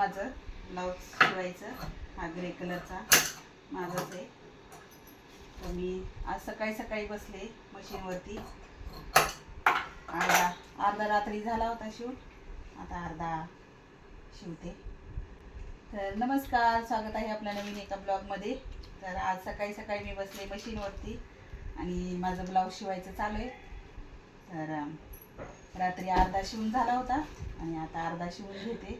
माझं ब्लाऊज शिवायचं. हा ग्रे कलरचा माझाच आहे. तर मी आज सकाळी सकाळी बसले मशीनवरती अर्धा अर्धा रात्री झाला होता शिवून आता अर्धा शिवते. तर नमस्कार स्वागत आहे आपल्या नवीन एका ब्लॉगमध्ये तर आज सकाळी सकाळी मी बसले मशीनवरती आणि माझं ब्लाऊज शिवायचं चालू आहे. तर रात्री अर्धा शिवून झाला होता आणि आता अर्धा शिवून घेते.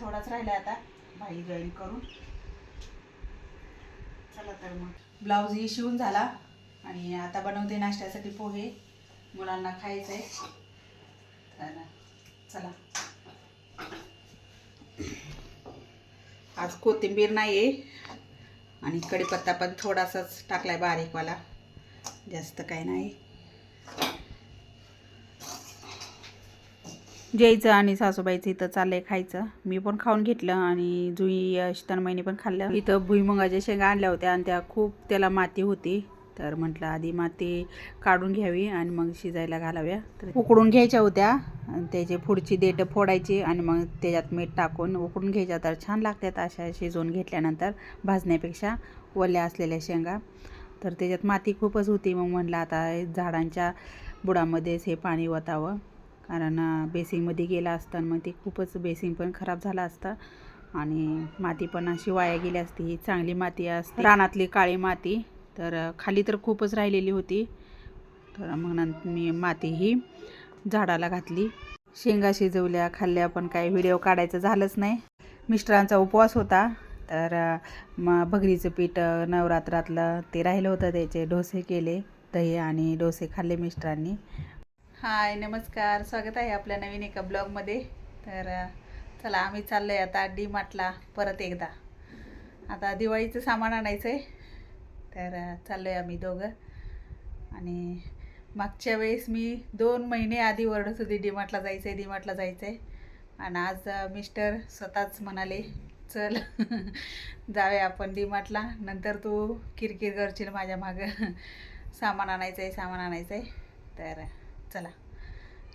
थोडाच राहिला आता. भाई जॉईन करून. चला तर मग. ब्लाऊजही शिवून झाला. आणि आता बनवते नाश्त्यासाठी पोहे. मुलांना खायचं आहे तर चला. आज कोथिंबीर नाही आहे आणि कढीपत्ता पण थोडासाच टाकलाय बारीकवाला. जास्त काही नाही. जेयचं आणि सासूबाईचं इथं चाललंय खायचं. मी पण खाऊन घेतलं आणि जुई शीतनमईने पण खाल्लं. इथं भुईमुगाच्या शेंगा आणल्या होत्या आणि त्या खूप त्याला माती होती. तर म्हटलं आधी माती काढून घ्यावी आणि मग शिजायला घालाव्या. तर उकडून घ्यायच्या होत्या. आणि त्याचे पुढची देठं फोडायची आणि मग त्याच्यात मीठ टाकून उकडून घ्यायच्या. तर छान लागतात अशा शिजवून घेतल्यानंतर भाजण्यापेक्षा ओल्या असलेल्या शेंगा. तर त्याच्यात माती खूपच होती. मग म्हटलं आता झाडांच्या बुडामध्येच हे पाणी वतावं कारण बेसिनमध्ये बेसिंगमध्ये गेलं मग ते खूपच बेसिंग पण खराब झालं असतं. आणि माती पण अशी वाया गेली असती. ही चांगली माती असते. रानातली काळी माती. तर खाली तर खूपच राहिलेली होती. तर मग नंतर मी माती ही झाडाला घातली. शेंगा शिजवल्या खाल्ल्या पण काही व्हिडिओ काढायचं झालंच नाही. मिस्टरांचा उपवास होता. तर मग भगरीचं पीठ नवरात्रातलं ते राहिलं होतं. त्याचे डोसे केले दही आणि डोसे खाल्ले मिस्टरांनी. हाय नमस्कार. स्वागत आहे आपल्या नवीन एका ब्लॉगमध्ये. तर चला आम्ही चाललो आहे आता डी मार्टला परत एकदा. आता दिवाळीचं सामान आणायचं आहे तर चाललो आहे आम्ही दोघं. आणि मागच्या वेळेस मी दोन महिने आधी ओरडत होती डी मार्टला जायचं आहे डी मार्टला जायचं आहे आणि आज मिस्टर स्वतःच म्हणाले चल जाऊया आपण डी मार्टला नंतर तू किरकिर करशील माझ्या मागं. सामान आणायचं आहे सामान आणायचं आहे तर चला.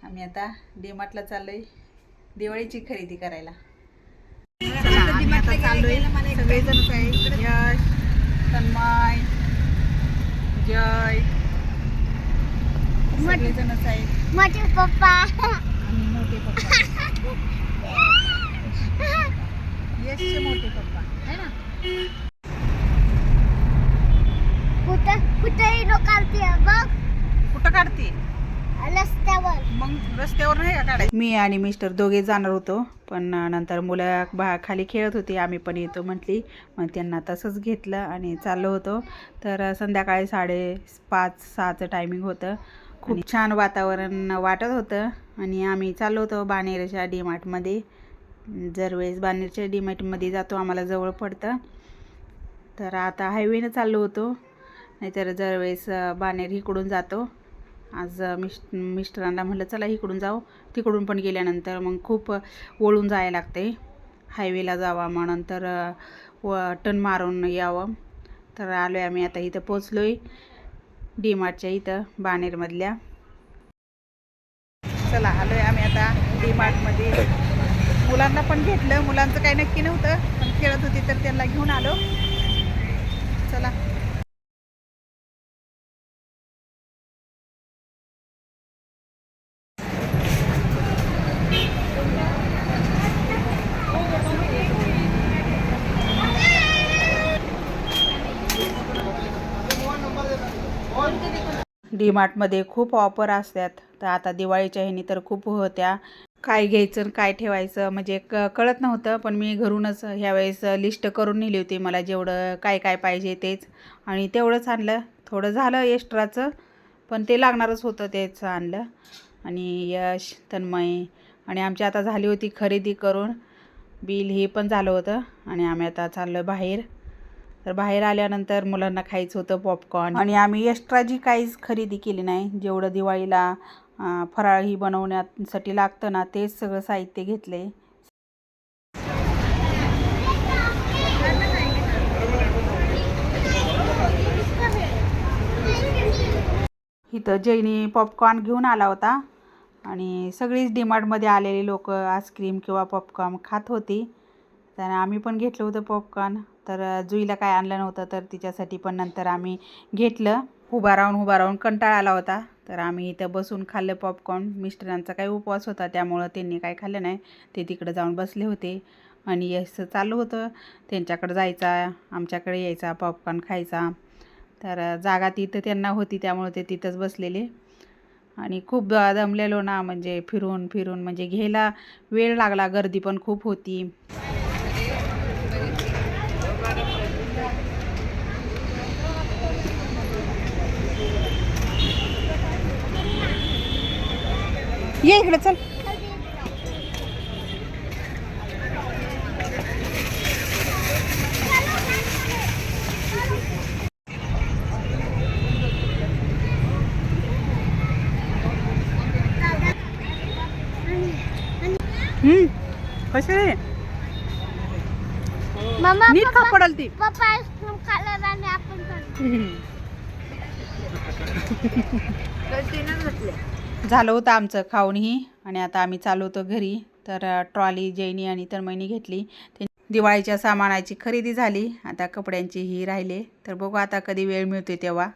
आम्ही आता डी मार्टला चाललोय. दिवाळीची खरेदी करायला. चला, आम्ही आता चाललोय. सगळेजणच आहे यश तन्मय जय. सगळेजणच आहे मोठे पप्पा. आणि मोठे पप्पा. यशचे मोठे पप्पा. है ना? कुठं कुठेही लोकांची बघ. कुठं काढते? मग रस्त्यावर नाही का काढायचं? मी आणि मिस्टर दोघे जाणार होतो पण नंतर मुलं बा खाली खेळत होती आम्ही पण येतो म्हटली. मग त्यांना तसंच घेतलं आणि चाललो होतो. तर संध्याकाळी साडे पाच सहाचं टायमिंग होतं. खूप छान वातावरण वाटत होतं आणि आम्ही चाललो होतो बाणेरच्या डी मार्टमध्ये दरवेळेस बाणेरच्या डी मार्टमध्ये जातो आम्हाला जवळ पडतं. तर आता हायवेनं चाललो होतो. नाहीतर दरवेळेस वेळेस बाणेर इकडून जातो. आज मिश मिस्टरांना म्हटलं चला इकडून जाऊ. तिकडून पण गेल्यानंतर मग खूप वळून जायला लागते. हायवेला जावा मग नंतर व टन मारून यावं. तर आलो आहे आम्ही आता इथं पोचलो आहे डी मार्टच्या इथं बाणेरमधल्या. चला आलो आहे आम्ही आता डी मार्टमध्ये मुलांना पण घेतलं. मुलांचं काही नक्की नव्हतं. पण खेळत होती तर त्यांना घेऊन आलो. चला. डी मार्टमध्ये खूप ऑफर असतात. तर आता दिवाळीच्या ह्यानी तर खूप होत्या. काय घ्यायचं आणि काय ठेवायचं म्हणजे क कळत नव्हतं पण मी घरूनच ह्यावेळेस लिस्ट करून नेली होती. मला जेवढं काय काय पाहिजे तेच. आणि तेवढंच आणलं. थोडं झालं एक्स्ट्राचं पण ते लागणारच होतं तेच आणलं. आणि यश तन्मय आणि आमची आता झाली होती खरेदी करून. बिल हे पण झालं होतं. आणि आम्ही आता चाललो बाहेर. तर बाहेर आल्यानंतर मुलांना खायचं होतं पॉपकॉर्न आणि आम्ही एक्स्ट्रा जी काहीच खरेदी केली नाही जेवढं दिवाळीला फराळ ही बनवण्यासाठी लागतं ना तेच सगळं साहित्य घेतले इथं जैनी पॉपकॉर्न घेऊन आला होता. आणि सगळीच डीमार्टमध्ये आलेली लोक आईस्क्रीम किंवा पॉपकॉर्न खात होती. तर आम्ही पण घेतलं होतं पॉपकॉर्न तर जुईला काय आणलं नव्हतं तर तिच्यासाठी पण नंतर आम्ही घेतलं. उभा राहून उभा राहून कंटाळा आला होता. तर आम्ही इथं बसून खाल्लं पॉपकॉर्न मिस्टरांचा काही उपवास होता त्यामुळं त्यांनी काय खाल्लं नाही. ते तिकडं जाऊन बसले होते आणि असं चालू होतं. त्यांच्याकडं जायचा आमच्याकडे यायचा पॉपकॉर्न खायचा. तर जागा तिथं त्यांना होती त्यामुळे ते तिथंच बसलेले. आणि खूप दमलेलो ना म्हणजे फिरून फिरून म्हणजे घ्यायला वेळ लागला. गर्दी पण खूप होती. ये इकडे चल. कसे नीट खा पप्पा पडल ती. पप्पा आईस्क्रीम खाल्लं आणि आपण पण झालं होतं आमचं खाऊनही आणि आता आम्ही चालू होतो घरी. तर ट्रॉली जैनी आणि तन्मयनी घेतली. ते दिवाळीच्या सामानाची खरेदी झाली. आता कपड्यांचीही राहिले. तर बघू आता कधी वेळ मिळते तेव्हा.